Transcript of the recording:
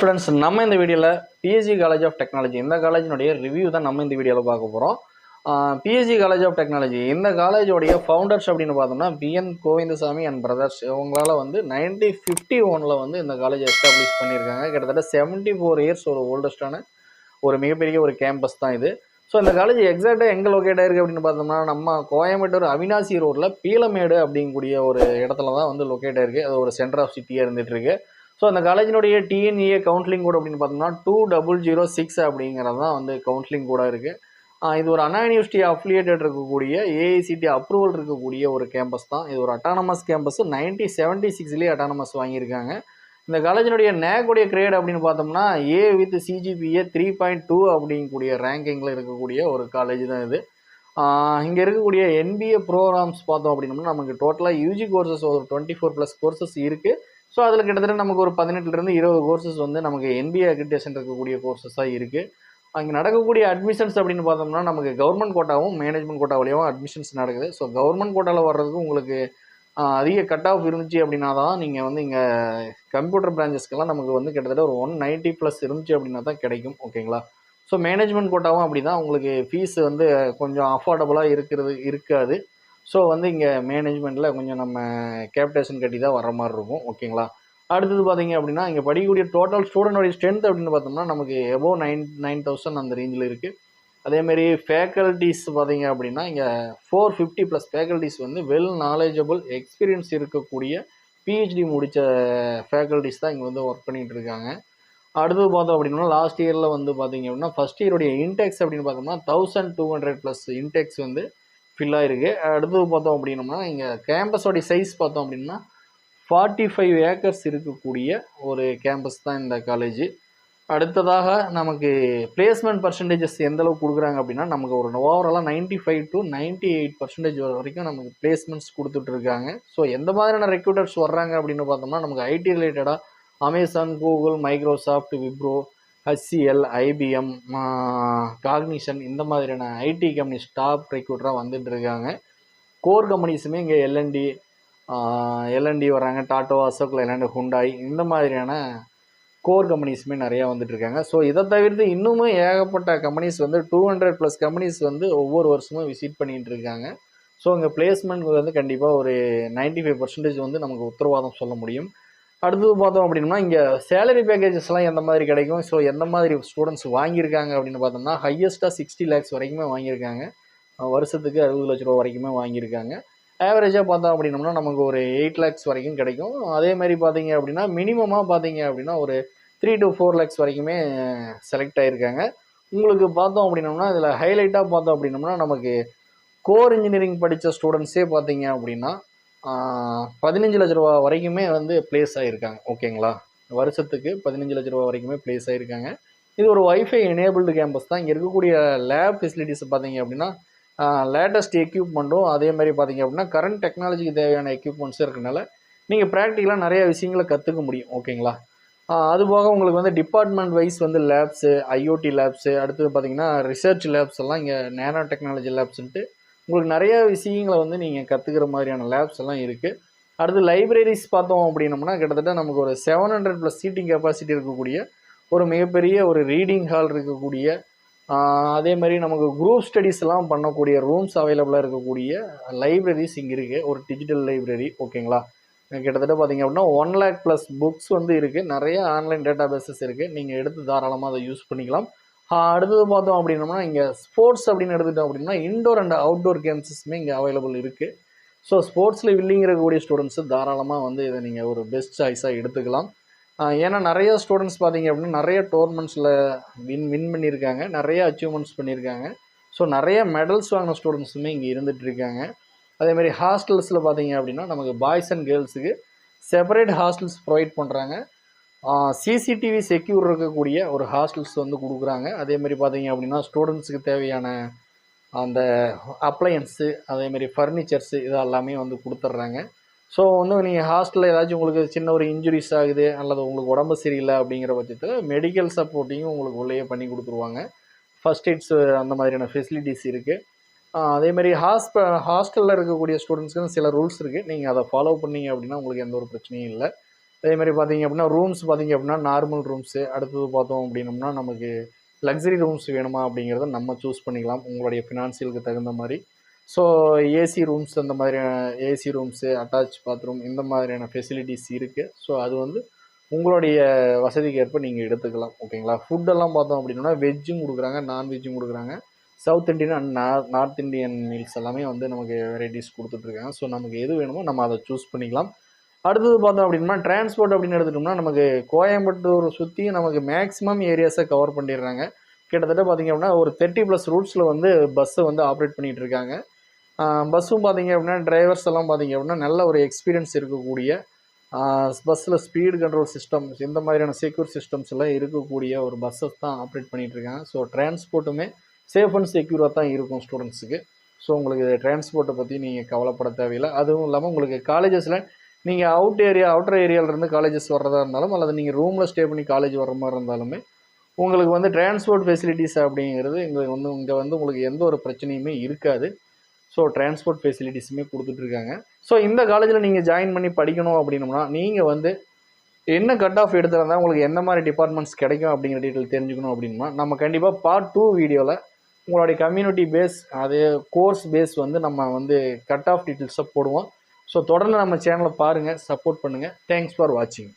Students நம்ம இந்த வீடியோவில் பிஎஸ்சி காலேஜ் ஆஃப் டெக்னாலஜி இந்த காலேஜினுடைய ரிவ்யூ தான் நம்ம இந்த வீடியோவில் பார்க்க போகிறோம் பிஎஸ்சி காலேஜ் ஆஃப் டெக்னாலஜி இந்த காலேஜோடைய ஃபவுண்டர்ஸ் அப்படின்னு பார்த்தோம்னா பிஎன் கோவிந்தசாமி அண்ட் பிரதர்ஸ் இவங்களால் வந்து நைன்டீன் ஃபிஃப்டி ஒனில் வந்து இந்த காலேஜ் எஸ்டாப்ளிஷ் பண்ணியிருக்காங்க. கிட்டத்தட்ட செவன்ட்டி ஃபோர் இயர்ஸ் ஒரு ஓல்டஸ்டான ஒரு மிகப்பெரிய ஒரு கேம்பஸ் தான் இது. ஸோ இந்த காலேஜ் எக்ஸாக்டாக எங்கே லொக்கேட் ஆயிருக்கு அப்படின்னு பார்த்தோம்னா நம்ம கோயம்புத்தூர் அவினாசி ரோட்டில் பீலமேடு அப்படிங்கக்கூடிய ஒரு இடத்துல தான் வந்து லொக்கேட் ஆயிருக்கு. அது ஒரு சென்டர் ஆஃப் சிட்டியாக இருந்துட்டு ஸோ அந்த காலேஜினுடைய டிஎன்ஏ கவுன்சிலிங் கோட் அப்படின்னு பார்த்தோம்னா டூ டபுள் ஜீரோ சிக்ஸ் அப்படிங்கிறது தான் வந்து கவுன்சிலிங் கூட இருக்குது இது ஒரு அண்ணா யூனிவர்சிட்டி அஃபிலியேட்டட் இருக்கக்கூடிய ஏஐசிடி அப்ரூவல் இருக்கக்கூடிய ஒரு கேம்பஸ் தான். இது ஒரு அட்டானமஸ் கேம்பஸ் நைன்டி செவன்ட்டி சிக்ஸ்லேயே அட்டானமஸ் வாங்கியிருக்காங்க. இந்த காலேஜினுடைய நேக்குடைய கிரேட் அப்படின்னு பார்த்தோம்னா A with CGPA three point two அப்படிங்கக்கூடிய ரேங்கிங்கில் இருக்கக்கூடிய ஒரு காலேஜ் தான் இது. இங்கே இருக்கக்கூடிய என்பிஏ ப்ரோக்ராம்ஸ் பார்த்தோம் அப்படின்னம்னா நமக்கு டோட்டலாக யூஜி கோர்சஸ் ஒரு டுவெண்ட்டி ஃபோர் ப்ளஸ் கோர்சஸ் இருக்குது ஸோ அதில் கிட்டத்தட்ட நமக்கு ஒரு பதினெட்டுலேருந்து இருபது கோர்சஸ் வந்து நமக்கு என்பிஏ அக்ரிடேஷன் இருக்கக்கூடிய கோர்சஸாக இருக்குது அங்கே நடக்கக்கூடிய அட்மிஷன்ஸ் அப்படின்னு பார்த்தோம்னா நமக்கு கவர்மெண்ட் கோட்டாவும் மேனேஜ்மெண்ட் கோட்டா வழியாகவும் அட்மிஷன்ஸ் நடக்குது. ஸோ கவர்மெண்ட் கோட்டாவில் வர்றதுக்கு உங்களுக்கு அதிக கட் ஆஃப் இருந்துச்சு அப்படின்னா தான் நீங்கள் வந்து இங்கே கம்ப்யூட்டர் பிரான்ச்சஸ்க்கெல்லாம் நமக்கு வந்து கிட்டத்தட்ட ஒரு ஒன் நைன்ட்டி ப்ளஸ் இருந்துச்சு அப்படின்னா தான் கிடைக்கும். ஓகேங்களா ஸோ மேனேஜ்மெண்ட் கோட்டாவும் அப்படி தான் உங்களுக்கு ஃபீஸ் வந்து கொஞ்சம் அஃபோர்டபுளாக இருக்கிறது இருக்காது. ஸோ வந்து இங்கே மேனேஜ்மெண்ட்டில் கொஞ்சம் நம்ம கேப்டேஷன் கட்டி தான் வர மாதிரி இருக்கும் ஓகேங்களா அடுத்தது பார்த்தீங்க அப்படின்னா இங்கே படிக்கக்கூடிய டோட்டல் ஸ்டூடெண்டோடைய ஸ்ட்ரென்த் அப்படின்னு பார்த்தோம்னா நமக்கு எபோவ் நைன் நைன் தௌசண்ட் அந்த ரேஞ்சில் இருக்குது அதேமாரி ஃபேக்கல்ட்டிஸ் பார்த்தீங்க அப்படின்னா இங்கே ஃபோர் ஃபிஃப்டி ப்ளஸ் ஃபேக்கல்ட்டிஸ் வந்து வெல் நாலேஜபிள் எக்ஸ்பீரியன்ஸ் இருக்கக்கூடிய பிஹெச்டி முடித்த ஃபேக்கல்ட்டிஸ் தான் இங்கே வந்து ஒர்க் பண்ணிகிட்டு இருக்காங்க. அடுத்தது பார்த்தோம் அப்படின்னா லாஸ்ட் இயரில் வந்து பார்த்தீங்க அப்படின்னா ஃபஸ்ட் இயருடைய இன்டெக்ஸ் அப்படின்னு பார்த்தோம்னா thousand two hundred plus index வந்து ஃபில்லாக இருக்குது அடுத்தது பார்த்தோம் அப்படின்னோம்னா இங்கே கேம்பஸோடைய சைஸ் பார்த்தோம் அப்படின்னா ஃபார்ட்டி ஃபைவ் ஏக்கர்ஸ் இருக்கக்கூடிய ஒரு கேம்பஸ் தான் இந்த காலேஜ் அடுத்ததாக நமக்கு பிளேஸ்மெண்ட் பர்சன்டேஜஸ் எந்தளவுக்கு கொடுக்குறாங்க அப்படின்னா நமக்கு ஒரு ஓவராலாக ninety five to ninety eight percentage வரைக்கும் நமக்கு பிளேஸ்மெண்ட்ஸ் கொடுத்துட்ருக்காங்க ஸோ எந்த மாதிரியான ரெக்ரூட்டர்ஸ் வர்றாங்க அப்படின்னு பார்த்தோம்னா நமக்கு ஐடி ரிலேட்டடாக Amazon Google Microsoft Wipro HCL IBM Cognizant இந்த மாதிரியான ஐடி கம்பெனிஸ் டாப் ரெக்ரூட்டராக வந்துட்டு இருக்காங்க கோர் கம்பெனிஸுமே இங்கே எல்என்டி எல்என்டி வராங்க. டாட்டோ அசோக் லைலாண்டு ஹுண்டாய் இந்த மாதிரியான கோர் கம்பெனிஸுமே நிறையா வந்துட்டு இருக்காங்க ஸோ இதை தவிர்த்து இன்னுமும் ஏகப்பட்ட கம்பெனிஸ் வந்து டூ ஹண்ட்ரட் ப்ளஸ் கம்பெனிஸ் வந்து ஒவ்வொரு வருஷமும் விசிட் பண்ணிகிட்டு இருக்காங்க ஸோ அங்கே பிளேஸ்மெண்ட் வந்து கண்டிப்பாக ஒரு 95% ஃபைவ் பர்சன்டேஜ் வந்து நமக்கு உத்தரவாதம் சொல்ல முடியும். அடுத்தது பார்த்தோம் அப்படின்னா இங்கே சேலரி பேக்கேஜஸ்லாம் எந்த மாதிரி கிடைக்கும்? ஸோ எந்த மாதிரி ஸ்டூடெண்ட்ஸ் வாங்கியிருக்காங்க அப்படின்னு பார்த்தோம்னா ஹையஸ்ட்டாக சிக்ஸ்டி லேக்ஸ் வரைக்குமே வாங்கியிருக்காங்க. வருஷத்துக்கு அறுபது லட்ச ரூபா வரைக்குமே வாங்கியிருக்காங்க. ஆவரேஜாக பார்த்தோம் அப்படின்னம்னா நமக்கு ஒரு எயிட் லேக்ஸ் வரைக்கும் கிடைக்கும். அதே மாதிரி பார்த்தீங்க அப்படின்னா மினிமமாக பார்த்தீங்க அப்படின்னா ஒரு த்ரீ டு ஃபோர் லேக்ஸ் வரைக்குமே செலக்ட் ஆகியிருக்காங்க உங்களுக்கு பார்த்தோம் அப்படின்னம்னா இதில் ஹைலைட்டாக பார்த்தோம் அப்படின்னம்னா நமக்கு கோர் இன்ஜினியரிங் படித்த ஸ்டூடெண்ட்ஸே பார்த்தீங்க அப்படின்னா பதினஞ்சு லட்ச ரூபா வரைக்குமே வந்து ப்ளேஸ் ஆகியிருக்காங்க ஓகேங்களா வருஷத்துக்கு பதினஞ்சு லட்ச ரூபா வரைக்குமே ப்ளேஸ் ஆகியிருக்காங்க இது ஒரு ஒய்ஃபை எனேபிள்டு கேம்பஸ் தான். இங்கே இருக்கக்கூடிய லேப் ஃபெசிலிட்டிஸ் பார்த்தீங்க அப்படின்னா லேட்டஸ்ட் எக்யூப்மெண்ட்டும் அதே மாதிரி பார்த்தீங்க அப்படின்னா கரண்ட் டெக்னாலஜிக்கு தேவையான எக்யூப்மெண்ட்ஸும் இருக்கனால நீங்கள் ப்ராக்டிக்கலாக நிறைய விஷயங்களை கற்றுக்க முடியும். ஓகேங்களா அதுபோக அது போக உங்களுக்கு வந்து டிபார்ட்மெண்ட் வைஸ் வந்து லேப்ஸு ஐஓடி லேப்ஸு அடுத்தது பார்த்தீங்கன்னா ரிசர்ச் லேப்ஸ் எல்லாம் இங்கே நேனோ டெக்னாலஜி லேப்ஸ்ன்ட்டு உங்களுக்கு நிறைய விஷயங்களை வந்து நீங்கள் கற்றுக்கிற மாதிரியான லேப்ஸ் எல்லாம் இருக்குது அடுத்து லைப்ரரிஸ் பார்த்தோம் அப்படின்னம்னா கிட்டத்தட்ட நமக்கு ஒரு seven hundred plus seating capacity இருக்கக்கூடிய ஒரு மிகப்பெரிய ஒரு ரீடிங் ஹால் இருக்கக்கூடிய அதே மாதிரி நமக்கு குரூப் ஸ்டடீஸ்லாம் எல்லாம் பண்ணக்கூடிய ரூம்ஸ் அவைலபிளாக இருக்கக்கூடிய லைப்ரரிஸ் இங்கே இருக்குது ஒரு டிஜிட்டல் லைப்ரரி ஓகேங்களா கிட்டத்தட்ட பார்த்தீங்க அப்படின்னா ஒன் லேக் ப்ளஸ் புக்ஸ் வந்து இருக்குது நிறைய ஆன்லைன் டேட்டா பேசஸ் இருக்குது நீங்கள் எடுத்து தாராளமாக அதை யூஸ் பண்ணிக்கலாம். அடுத்தது பார்த்தோம் அப்படின்னோம்னா இங்கே ஸ்போர்ட்ஸ் அப்படின்னு எடுத்துட்டோம் அப்படின்னா இன்டோர் அண்ட் அவுட்டோர் கேம்ஸஸுமே இங்கே அவைலபிள் இருக்குது ஸோ ஸ்போர்ட்ஸில் வில்லிங் இருக்கக்கூடிய ஸ்டூடெண்ட்ஸு தாராளமாக வந்து இதை நீங்கள் ஒரு பெஸ்ட் சாய்ஸாக எடுத்துக்கலாம். ஏன்னா நிறைய ஸ்டூடெண்ட்ஸ் பார்த்தீங்க அப்படின்னா நிறைய டோர்னமெண்ட்ஸில் வின் வின் பண்ணியிருக்காங்க. நிறைய அச்சீவ்மெண்ட்ஸ் பண்ணியிருக்காங்க. ஸோ நிறைய மெடல்ஸ் வாங்கின ஸ்டூடெண்ட்ஸுமே இங்கே இருந்துகிட்டு இருக்காங்க அதேமாதிரி ஹாஸ்டல்ஸில் பார்த்தீங்க அப்படின்னா நமக்கு பாய்ஸ் அண்ட் கேர்ள்ஸுக்கு செப்பரேட் ஹாஸ்டல்ஸ் ப்ரொவைட் பண்ணுறாங்க சிசிடிவி செக்யூர் இருக்கக்கூடிய ஒரு ஹாஸ்டல்ஸ் வந்து கொடுக்குறாங்க. அதேமாதிரி பார்த்தீங்க அப்படின்னா ஸ்டூடெண்ட்ஸுக்கு தேவையான அந்த அப்ளையன்ஸு அதேமாதிரி ஃபர்னிச்சர்ஸு இது எல்லாமே வந்து கொடுத்துட்றாங்க. ஸோ வந்து நீங்கள் ஹாஸ்டலில் ஏதாச்சும் உங்களுக்கு சின்ன ஒரு இன்ஜுரிஸ் ஆகுது அல்லது உங்களுக்கு உடம்பு சரியில்லை அப்படிங்கிற பட்சத்தில் மெடிக்கல் சப்போர்ட்டிங்கும் உங்களுக்கு உள்ளேயே பண்ணி கொடுத்துருவாங்க. ஃபஸ்ட் எய்ட்ஸ் அந்த மாதிரியான ஃபெசிலிட்டிஸ் இருக்குது அதே மாதிரி ஹாஸ்ப ஹாஸ்டலில் இருக்கக்கூடிய ஸ்டூடெண்ட்ஸ்க்கு சில ரூல்ஸ் இருக்குது நீங்கள் அதை ஃபாலோ பண்ணீங்க அப்படின்னா உங்களுக்கு எந்த ஒரு பிரச்சனையும் இல்லை. அதே மாதிரி பார்த்தீங்க அப்படின்னா ரூம்ஸ் பார்த்தீங்க அப்படின்னா நார்மல் ரூம்ஸு அடுத்தது பார்த்தோம் அப்படின்னம்னா நமக்கு லக்ஸரி ரூம்ஸ் வேணுமா அப்படிங்கிறத நம்ம சூஸ் பண்ணிக்கலாம். உங்களுடைய ஃபினான்சியலுக்கு தகுந்த மாதிரி. ஸோ ஏசி ரூம்ஸ் அந்த மாதிரியான ஏசி ரூம்ஸு அட்டாச் பாத்ரூம் இந்த மாதிரியான ஃபெசிலிட்டிஸ் இருக்குது ஸோ அது வந்து உங்களுடைய வசதிக்கு ஏற்ப நீங்கள் எடுத்துக்கலாம் ஓகேங்களா ஃபுட்டெல்லாம் பார்த்தோம் அப்படின்னா வெஜ்ஜும் கொடுக்குறாங்க நான்வெஜ்ஜும் கொடுக்குறாங்க. South Indian and north Indian meals எல்லாமே வந்து நமக்கு வெரைட்டிஸ் கொடுத்துட்ருக்காங்க ஸோ நமக்கு எது வேணுமோ நம்ம அதை சூஸ் பண்ணிக்கலாம். அடுத்தது பார்த்தோம் அப்படின்னா டிரான்ஸ்போர்ட் அப்படின்னு எடுத்துட்டோம்னா நமக்கு கோயம்புத்தூர் சுற்றி நமக்கு மேக்ஸிமம் ஏரியாஸை கவர் பண்ணிடுறாங்க. கிட்டத்தட்ட பார்த்தீங்க அப்படின்னா ஒரு தேர்ட்டி ப்ளஸ் ரூட்ஸில் வந்து பஸ்ஸை வந்து ஆப்ரேட் பண்ணிகிட்டு இருக்காங்க. பஸ்ஸும் பார்த்தீங்க அப்படின்னா டிரைவர்ஸ் எல்லாம் பார்த்தீங்க அப்படின்னா நல்ல ஒரு எக்ஸ்பீரியன்ஸ் இருக்கக்கூடிய பஸ்ஸில் ஸ்பீடு கண்ட்ரோல் சிஸ்டம்ஸ் இந்த மாதிரியான செக்யூர் சிஸ்டம்ஸ் எல்லாம் இருக்கக்கூடிய ஒரு பஸ்ஸஸ் தான் ஆப்ரேட் பண்ணிகிட்டு இருக்காங்க. ஸோ டிரான்ஸ்போர்ட்டுமே சேஃப் அண்ட் செக்யூராக தான் இருக்கும் ஸ்டூடெண்ட்ஸுக்கு ஸோ உங்களுக்கு டிரான்ஸ்போர்ட்டை பற்றி நீங்கள் கவலைப்பட தேவையில்லை. அதுவும் இல்லாமல் உங்களுக்கு காலேஜஸில் நீங்கள் அவுட் ஏரியா அவுட்டர் ஏரியாவிலேருந்து காலேஜஸ் வர்றதா இருந்தாலும் அல்லது நீங்கள் ரூமில் ஸ்டே பண்ணி காலேஜ் வர மாதிரி இருந்தாலுமே உங்களுக்கு வந்து டிரான்ஸ்போர்ட் ஃபெசிலிட்டிஸ் அப்படிங்கிறது எங்களுக்கு வந்து இங்கே வந்து உங்களுக்கு எந்த ஒரு பிரச்சனையுமே இருக்காது. ஸோ டிரான்ஸ்போர்ட் ஃபெசிலிட்டிஸுமே கொடுத்துட்ருக்காங்க ஸோ இந்த காலேஜில் நீங்கள் ஜாயின் பண்ணி படிக்கணும் அப்படின்னோம்னா நீங்கள் வந்து என்ன கட் ஆஃப் எடுத்துருந்தா உங்களுக்கு எந்த மாதிரி டிபார்ட்மெண்ட்ஸ் கிடைக்கும் அப்படிங்கிற டீட்டெயில் தெரிஞ்சுக்கணும் அப்படின்னா நம்ம கண்டிப்பாக பார்ட் டூ வீடியோவில் உங்களுடைய கம்யூனிட்டி பேஸ் அதே கோர்ஸ் பேஸ் வந்து நம்ம வந்து கட் ஆஃப் டீட்டெயில்ஸை போடுவோம். ஸோ தொடர்ந்து நம்ம சேனலை பாருங்கள் சப்போர்ட் பண்ணுங்கள் தேங்க்ஸ் ஃபார் வாட்சிங்